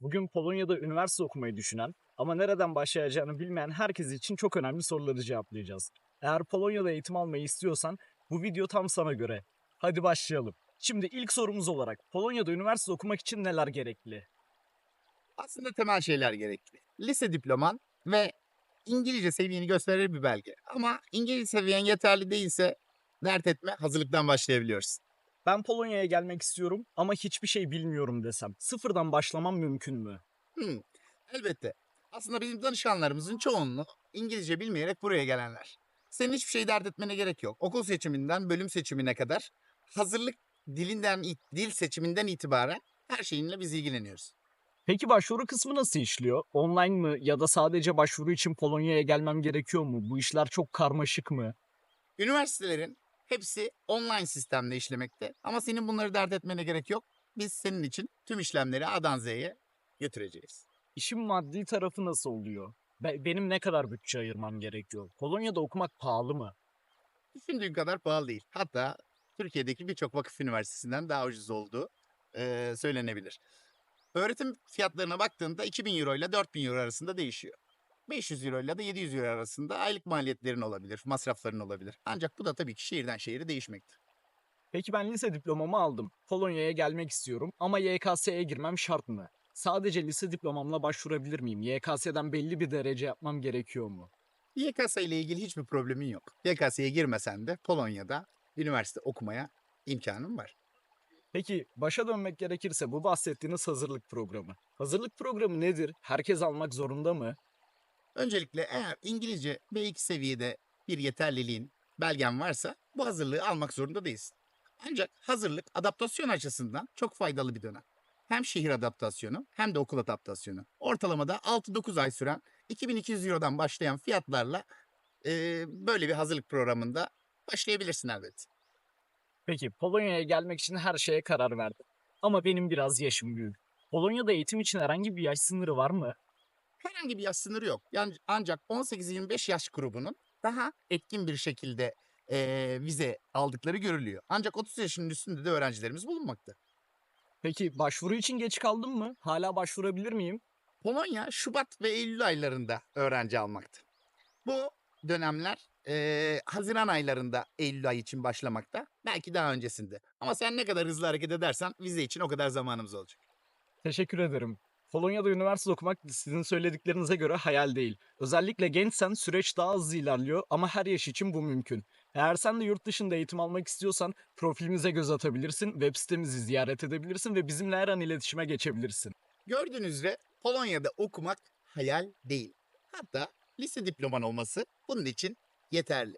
Bugün Polonya'da üniversite okumayı düşünen ama nereden başlayacağını bilmeyen herkes için çok önemli soruları cevaplayacağız. Eğer Polonya'da eğitim almayı istiyorsan bu video tam sana göre. Hadi başlayalım. Şimdi ilk sorumuz olarak Polonya'da üniversite okumak için neler gerekli? Aslında temel şeyler gerekli. Lise diploman ve İngilizce seviyeni gösterir bir belge. Ama İngilizce seviyen yeterli değilse dert etme hazırlıktan başlayabiliyoruz. Ben Polonya'ya gelmek istiyorum ama hiçbir şey bilmiyorum desem. Sıfırdan başlamam mümkün mü? Hmm, elbette. Aslında bizim danışanlarımızın çoğunluğu İngilizce bilmeyerek buraya gelenler. Senin hiçbir şey dert etmene gerek yok. Okul seçiminden bölüm seçimine kadar hazırlık dilinden, dil seçiminden itibaren her şeyinle biz ilgileniyoruz. Peki başvuru kısmı nasıl işliyor? Online mı ya da sadece başvuru için Polonya'ya gelmem gerekiyor mu? Bu işler çok karmaşık mı? Üniversitelerin hepsi online sistemde işlemekte. Ama senin bunları dert etmene gerek yok. Biz senin için tüm işlemleri A'dan Z'ye götüreceğiz. İşin maddi tarafı nasıl oluyor? Be- benim ne kadar bütçe ayırmam gerekiyor? Polonya'da okumak pahalı mı? Düşündüğün kadar pahalı değil. Hatta Türkiye'deki birçok vakıf üniversitesinden daha ucuz olduğu eee, söylenebilir. Öğretim fiyatlarına baktığında 2000 euro ile 4000 euro arasında değişiyor. 500 euro ile de 700 euro arasında aylık maliyetlerin olabilir, masrafların olabilir. Ancak bu da tabii ki şehirden şehire değişmekte. Peki ben lise diplomamı aldım. Polonya'ya gelmek istiyorum ama YKS'ye girmem şart mı? Sadece lise diplomamla başvurabilir miyim? YKS'den belli bir derece yapmam gerekiyor mu? YKS ile ilgili hiçbir problemin yok. YKS'ye girmesen de Polonya'da üniversite okumaya imkanın var. Peki başa dönmek gerekirse bu bahsettiğiniz hazırlık programı. Hazırlık programı nedir? Herkes almak zorunda mı? Öncelikle eğer İngilizce B2 seviyede bir yeterliliğin belgen varsa bu hazırlığı almak zorunda değilsin. Ancak hazırlık adaptasyon açısından çok faydalı bir dönem. Hem şehir adaptasyonu hem de okul adaptasyonu. Ortalamada 6-9 ay süren 2200 Euro'dan başlayan fiyatlarla eee, böyle bir hazırlık programında başlayabilirsin elbette. Peki Polonya'ya gelmek için her şeye karar verdim. Ama benim biraz yaşım büyük. Polonya'da eğitim için herhangi bir yaş sınırı var mı? Herhangi bir yaş sınırı yok. Yani ancak 18-25 yaş grubunun daha etkin bir şekilde eee, vize aldıkları görülüyor. Ancak 30 yaşının üstünde de öğrencilerimiz bulunmakta. Peki başvuru için geç kaldım mı? Hala başvurabilir miyim? Polonya Şubat ve Eylül aylarında öğrenci almakta. Bu dönemler eee, Haziran aylarında Eylül ayı için başlamakta. Belki daha öncesinde. Ama sen ne kadar hızlı hareket edersen vize için o kadar zamanımız olacak. Teşekkür ederim. Polonya'da üniversite okumak sizin söylediklerinize göre hayal değil. Özellikle gençsen süreç daha hızlı ilerliyor ama her yaş için bu mümkün. Eğer sen de yurt dışında eğitim almak istiyorsan profilimize göz atabilirsin, web sitemizi ziyaret edebilirsin ve bizimle her an iletişime geçebilirsin. Gördüğünüz üzere Polonya'da okumak hayal değil. Hatta lise diploman olması bunun için yeterli.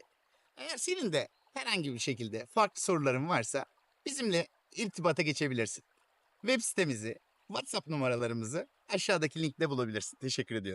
Eğer senin de herhangi bir şekilde farklı soruların varsa bizimle irtibata geçebilirsin. Web sitemizi, WhatsApp numaralarımızı aşağıdaki linkte bulabilirsin. Teşekkür ediyorum.